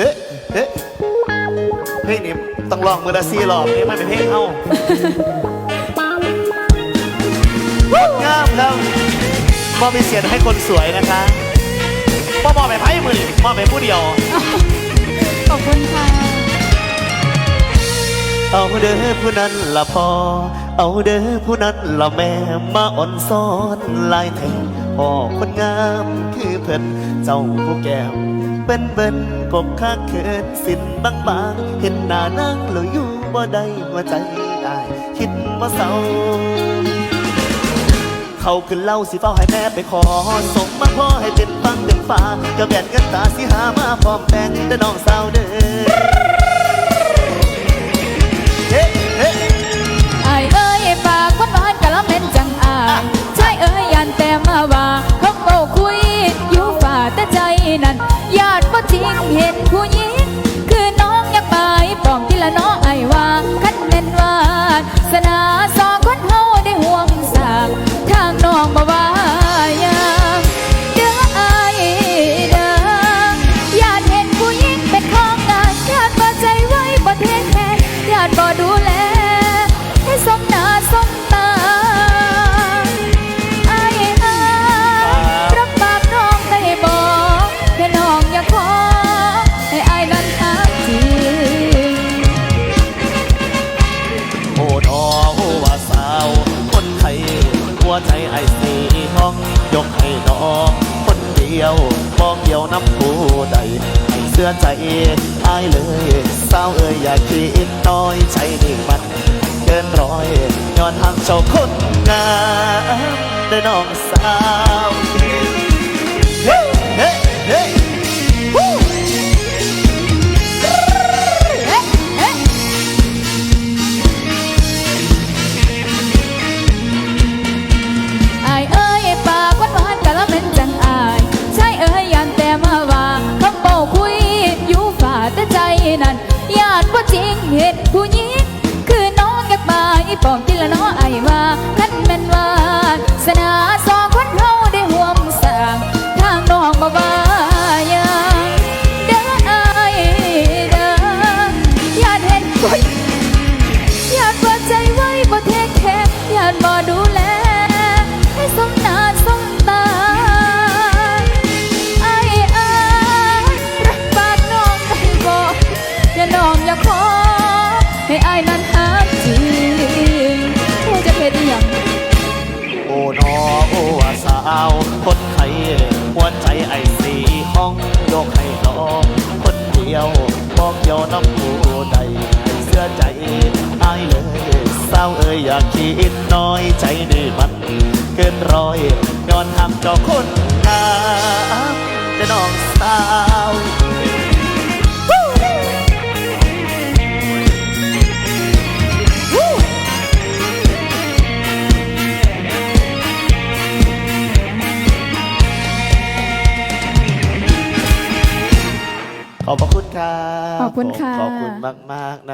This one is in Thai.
เฮ้เฮ้เพลงนี้ต้องลองมือละสี่รอบนี่ไม่เป็นเพลงเฮางามครับมอบมีเสียงให้คนสวยนะคะมอบมอบไปไพ่มือมอบไปผู้เดียว ขอบคุณค่ะ เอาเด้อผู้นั้นละพอ เอาเด้อผู้นั้นละแม่มาอ่อนซ้อนลายแทงพ่อคนงามคือเพิ่นเจ้าผู้แก้ม เป็นเบิ่นกบข้าเขินสินบางบางๆเห็นหน้านั่งแล้วอยู่บ่ได้หัวใจได้คิดว่าเศร้าเขาขึ้นเล่าสิเฝ้าให้แม่ไปขอส่งมาพ่อให้เป็นฟังเต็มฟ้าก็แบ่นกันตาสิหามาพร้อมแต่งแต่น้องสาวเด้อ จริงเห็นผู้หญิง คือน้องอยากไปปอมที่ละน้องไอายว่าคันเน้นวาสนา คนเดียวมองเดียวน้ำผู้ใดให้เสื้อใจอายเลยเศร้าเอ่ยอย่าคิดน้อยใจนี่มันเกินร้อยย้อนทางเจ้าคนงามได้น้องสาว ปปองกินละน้อไอายว่าคันแม่นว่าสนาสองคนเฮาได้ห่วมสร้างทางน้องมาว่าอย่างเด้อไอเด้อญาติเห็นผู้หญิงอยากเปิดใจไว้บ่เทคแคร์อยากบ่ดูแลให้สมหน้าสมตาไอ้อายรับปากน้องได้บ่อย่าน้องอย่าขอให้อายนั้น โอ้นอโอ้สาวคนไทยหัวใจไอ้สีห้องยกให้น้องคนเดียวบอกเดียวน้ำผู้ใดให้เสื้อใจอายเลยสาวเอ้ยอย่าคิดน้อยใจนี่มันเกินร้อยย้อนหักเจ้าคนงามแต่น้องสาว ครับขอบคุณค่ะ ขอบคุณมาก ๆ นะ